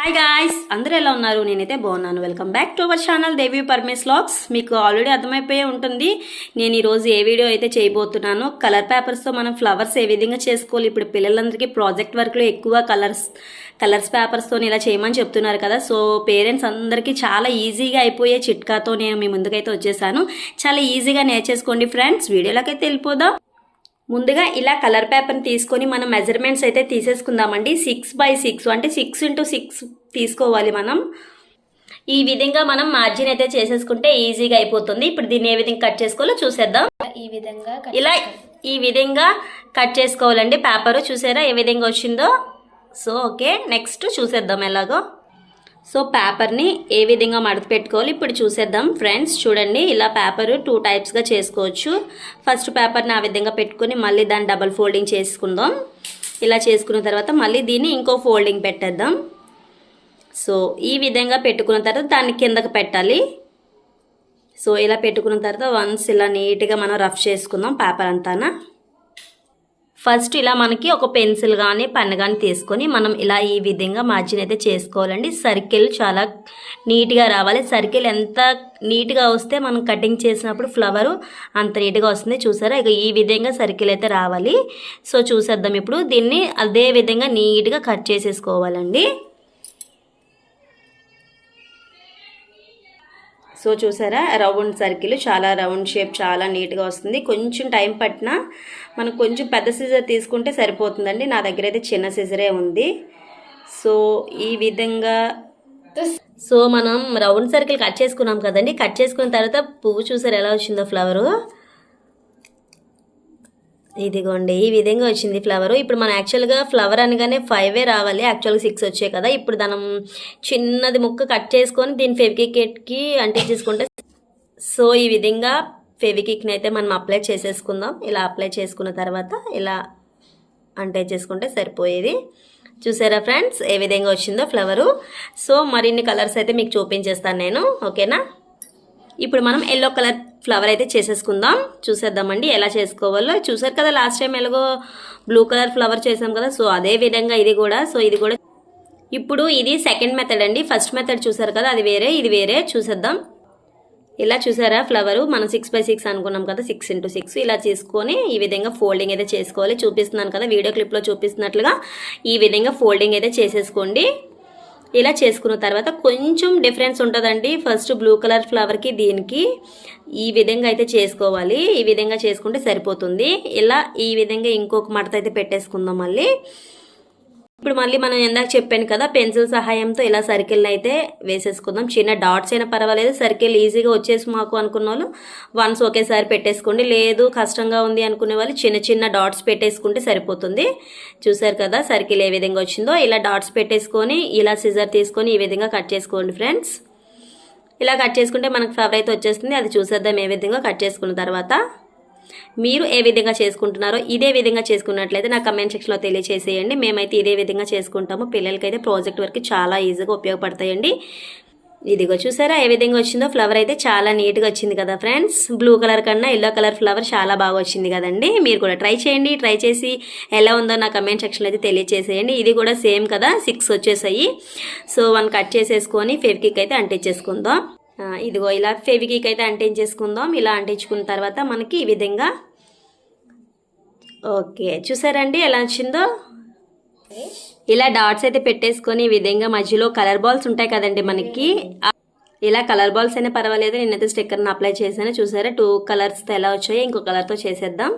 Hi guys అందరూ ఎలా ఉన్నారు? నేనైతే బాగున్నాను. Welcome back to our channel Devi పర్మేస్ లాగ్స్ మీకు ఆల్రెడీ అర్థమైపోయి ఉంటుంది. నేను ఈరోజు ఏ వీడియో అయితే చేయబోతున్నానో కలర్ పేపర్స్తో మనం ఫ్లవర్స్ ఏ విధంగా చేసుకోవాలి ఇప్పుడు పిల్లలందరికీ ప్రాజెక్ట్ వర్క్లో ఎక్కువ కలర్స్ కలర్స్ పేపర్స్తో ఇలా చేయమని చెప్తున్నారు కదా. సో పేరెంట్స్ అందరికీ చాలా ఈజీగా అయిపోయే చిట్కాతో నేను మీ ముందుకైతే వచ్చేసాను. చాలా ఈజీగా నేర్చేసుకోండి ఫ్రెండ్స్ వీడియోలోకి అయితే వెళ్ళిపోదాం. ముందుగా ఇలా కలర్ పేపర్ని తీసుకొని మనం మెజర్మెంట్స్ అయితే తీసేసుకుందామండి. సిక్స్ బై సిక్స్ అంటే సిక్స్ ఇంటూ సిక్స్ తీసుకోవాలి మనం. ఈ విధంగా మనం మార్జిన్ అయితే చేసేసుకుంటే ఈజీగా అయిపోతుంది. ఇప్పుడు దీన్ని ఏ విధంగా కట్ చేసుకోవాలో చూసేద్దాం. ఈ విధంగా ఇలా ఈ విధంగా కట్ చేసుకోవాలండి పేపర్. చూసారా ఏ విధంగా వచ్చిందో? So okay. నెక్స్ట్ చూసేద్దాం ఎలాగో. సో పేపర్ని ఏ విధంగా మడత పెట్టుకోవాలి ఇప్పుడు చూసేద్దాం. ఫ్రెండ్స్ చూడండి ఇలా పేపర్ టూ టైప్స్గా చేసుకోవచ్చు. ఫస్ట్ పేపర్ని ఆ విధంగా పెట్టుకొని మళ్ళీ దాన్ని డబల్ ఫోల్డింగ్ చేసుకుందాం. ఇలా చేసుకున్న తర్వాత మళ్ళీ దీన్ని ఇంకో ఫోల్డింగ్ పెట్టేద్దాం. సో ఈ విధంగా పెట్టుకున్న తర్వాత దాన్ని కిందకి పెట్టాలి. సో ఇలా పెట్టుకున్న తర్వాత వన్స్ ఇలా నీట్గా మనం రఫ్ చేసుకుందాం పేపర్ అంతానా. ఫస్ట్ ఇలా మనకి ఒక పెన్సిల్ కానీ పెన్ కానీ తీసుకొని మనం ఇలా ఈ విధంగా మార్జిన్ అయితే చేసుకోవాలండి. సర్కిల్ చాలా నీట్గా రావాలి. సర్కిల్ ఎంత నీట్గా వస్తే మనం కటింగ్ చేసినప్పుడు ఫ్లవర్ అంత నీట్గా వస్తుంది చూసారా? ఇక ఈ విధంగా సర్కిల్ అయితే రావాలి. సో చూసేద్దాం ఇప్పుడు. దీన్ని అదే విధంగా నీట్గా కట్ చేసేసుకోవాలండి. సో చూసారా రౌండ్ సర్కిల్ చాలా రౌండ్ షేప్ చాలా నీట్గా వస్తుంది. కొంచెం టైం పట్టినా మనం కొంచెం పెద్ద సీజర్ తీసుకుంటే సరిపోతుందండి. నా దగ్గర అయితే చిన్న సీజరే ఉంది. సో ఈ విధంగా సో మనం రౌండ్ సర్కిల్ కట్ చేసుకున్నాం కదండి. కట్ చేసుకున్న తర్వాత పువ్వు చూసారు ఎలా వచ్చిందో ఫ్లవరు ఇదిగోండి ఈ విధంగా వచ్చింది ఫ్లవర్. ఇప్పుడు మనం యాక్చువల్గా ఫ్లవర్ అనగానే ఫైవే రావాలి. యాక్చువల్గా సిక్స్ వచ్చాయి కదా. ఇప్పుడు మనం చిన్నది ముక్క కట్ చేసుకొని దీని ఫెవికికెట్కి అంటించేసుకుంటే సో ఈ విధంగా ఫెవికిక్ని అయితే మనం అప్లై చేసేసుకుందాం. ఇలా అప్లై చేసుకున్న తర్వాత ఇలా అంటే చేసుకుంటే సరిపోయేది. చూసారా ఫ్రెండ్స్ ఏ విధంగా వచ్చిందో ఫ్లవరు. సో మరిన్ని కలర్స్ అయితే మీకు చూపించేస్తాను నేను. ఓకేనా? ఇప్పుడు మనం ఎల్లో కలర్ ఫ్లవర్ అయితే చేసేసుకుందాం. చూసేద్దామండి ఎలా చేసుకోవాలో. చూసారు కదా లాస్ట్ టైం ఎలాగో బ్లూ కలర్ ఫ్లవర్ చేసాం కదా సో అదే విధంగా ఇది కూడా సో ఇది కూడా ఇప్పుడు ఇది సెకండ్ మెథడ్ అండి. ఫస్ట్ మెథడ్ చూసారు కదా అది వేరే ఇది వేరే చూసేద్దాం. ఇలా చూసారా ఫ్లవరు మనం సిక్స్ బై సిక్స్ అనుకున్నాం కదా సిక్స్ ఇంటూ సిక్స్ ఇలా చేసుకొని ఈ విధంగా ఫోల్డింగ్ అయితే చేసుకోవాలి. చూపిస్తున్నాను కదా వీడియో క్లిప్లో చూపిస్తున్నట్లుగా ఈ విధంగా ఫోల్డింగ్ అయితే చేసేసుకోండి. ఇలా చేసుకున్న తర్వాత కొంచెం డిఫరెన్స్ ఉంటుందండి. ఫస్ట్ బ్లూ కలర్ ఫ్లవర్కి దీనికి ఈ విధంగా అయితే చేసుకోవాలి. ఈ విధంగా చేసుకుంటే సరిపోతుంది. ఇలా ఈ విధంగా ఇంకొక మడత అయితే పెట్టేసుకుందాం మళ్ళీ. ఇప్పుడు మళ్ళీ మనం ఎందాక చెప్పాను కదా పెన్సిల్ సహాయంతో ఇలా సర్కిల్ని అయితే వేసేసుకుందాం. చిన్న డాట్స్ అయినా పర్వాలేదు సర్కిల్ ఈజీగా వచ్చేసి మాకు అనుకున్న వాళ్ళు వన్స్ ఒకేసారి పెట్టేసుకోండి. లేదు కష్టంగా ఉంది అనుకునే వాళ్ళు చిన్న చిన్న డాట్స్ పెట్టేసుకుంటే సరిపోతుంది. చూసారు కదా సర్కిల్ ఏ విధంగా వచ్చిందో. ఇలా డాట్స్ పెట్టేసుకొని ఇలా సిజర్ తీసుకొని ఈ విధంగా కట్ చేసుకోండి ఫ్రెండ్స్. ఇలా కట్ చేసుకుంటే మనకు ఫ్లవర్ అయితే వచ్చేస్తుంది. అది చూసేద్దాం ఏ విధంగా కట్ చేసుకున్న తర్వాత. మీరు ఏ విధంగా చేసుకుంటున్నారో ఇదే విధంగా చేసుకున్నట్లయితే నా కమెంట్ సెక్షన్లో తెలియచేసేయండి. మేమైతే ఇదే విధంగా చేసుకుంటాము. పిల్లలకైతే ప్రాజెక్ట్ వర్క్ చాలా ఈజీగా ఉపయోగపడతాయండి. ఇదిగో చూసారా ఏ విధంగా వచ్చిందో? ఫ్లవర్ అయితే చాలా నీట్గా వచ్చింది కదా ఫ్రెండ్స్ బ్లూ కలర్ కన్నా ఎల్లో కలర్ ఫ్లవర్ చాలా బాగా వచ్చింది కదండి. మీరు కూడా ట్రై చేయండి. ట్రై చేసి ఎలా ఉందో నా కమెంట్ సెక్షన్లో అయితే తెలియచేసేయండి. ఇది కూడా సేమ్ కదా సిక్స్ వచ్చేసాయి. సో వన్ కట్ చేసేసుకొని ఫెవికిక్ అయితే అంటించేసుకుందాం ఇదిగో ఇలా ఫెవికిక్ అయితే అంటించేసుకుందాం. ఇలా అంటించుకున్న తర్వాత మనకి ఈ విధంగా ఓకే చూసారండి ఎలా వచ్చిందో? ఇలా డాట్స్ అయితే పెట్టేసుకొని ఈ విధంగా మధ్యలో కలర్ బాల్స్ ఉంటాయి కదండి మనకి. ఇలా కలర్ బాల్స్ అయినా పర్వాలేదు. నేనైతే స్టిక్కర్ని అప్లై చేశాను. చూసారా? టూ కలర్స్తో ఎలా వచ్చాయో ఇంకో కలర్తో చేసేద్దాం.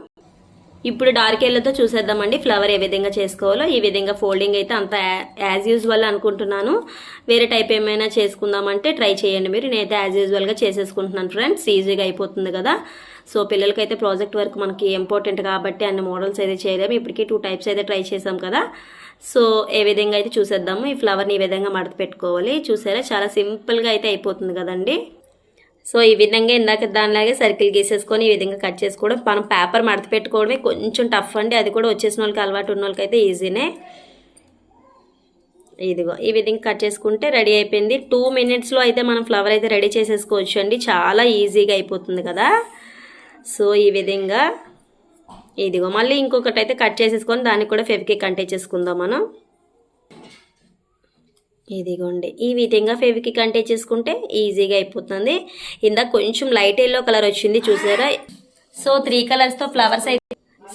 ఇప్పుడు డార్క్ ఎల్లోతో చూసేద్దామండి. ఫ్లవర్ ఏ విధంగా చేసుకోవాలో ఈ విధంగా ఫోల్డింగ్ అయితే అంత యాజ్ యూజువల్ అనుకుంటున్నాను. వేరే టైప్ ఏమైనా చేసుకుందామంటే ట్రై చేయండి మీరు. నేనైతే యాజ్ యూజువల్గా చేసేసుకుంటున్నాను ఫ్రెండ్స్ ఈజీగా అయిపోతుంది కదా. సో పిల్లలకైతే ప్రాజెక్ట్ వర్క్ మనకి ఇంపార్టెంట్ కాబట్టి అన్ని మోడల్స్ అయితే చేయలేము. ఇప్పటికీ టూ టైప్స్ అయితే ట్రై చేసాం కదా. సో ఏ విధంగా అయితే చూసేద్దాము? ఈ ఫ్లవర్ని ఈ విధంగా మడత పెట్టుకోవాలి. చూసారా? చాలా సింపుల్గా అయితే అయిపోతుంది కదండి. సో ఈ విధంగా ఇందాక దానిలాగే సర్కిల్ గీసేసుకొని ఈ విధంగా కట్ చేసుకోవడం మనం పేపర్ మడత పెట్టుకోవడమే కొంచెం టఫ్ అండి. అది కూడా వచ్చేసిన వాళ్ళకి అలవాటు ఉన్న వాళ్ళకి అయితే ఈజీనే ఇదిగో ఈ విధంగా కట్ చేసుకుంటే రెడీ అయిపోయింది. టూ మినిట్స్లో అయితే మనం ఫ్లవర్ అయితే రెడీ చేసేసుకోవచ్చు అండి. చాలా ఈజీగా అయిపోతుంది కదా. సో ఈ విధంగా ఇదిగో మళ్ళీ ఇంకొకటి అయితే కట్ చేసేసుకొని దానికి కూడా ఫెవికిక్ అంటించేసుకుందాం మనం. ఇదిగోండి. ఈ విధంగా ఫెవికిక్ అంటే చేసుకుంటే ఈజీగా అయిపోతుంది. ఇందాక కొంచెం లైట్ ఎల్లో కలర్ వచ్చింది చూసారా? సో త్రీ కలర్స్తో ఫ్లవర్స్ అయితే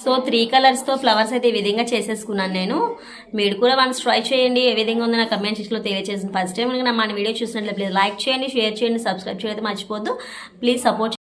సో త్రీ కలర్స్తో ఫ్లవర్స్ అయితే ఈ విధంగా చేసేసుకున్నాను నేను. మీరు కూడా వన్స్ ట్రై చేయండి. ఏ విధంగా ఉందో నా కమెంట్ సెక్షన్లో తెలియజేసింది ఫస్ట్ టైం. కనుక నా మన వీడియో చూసినట్లయితే ప్లీజ్ లైక్ చేయండి షేర్ చేయండి సబ్స్క్రైబ్ చేయడం మర్చిపోద్దు ప్లీజ్ సపోర్ట్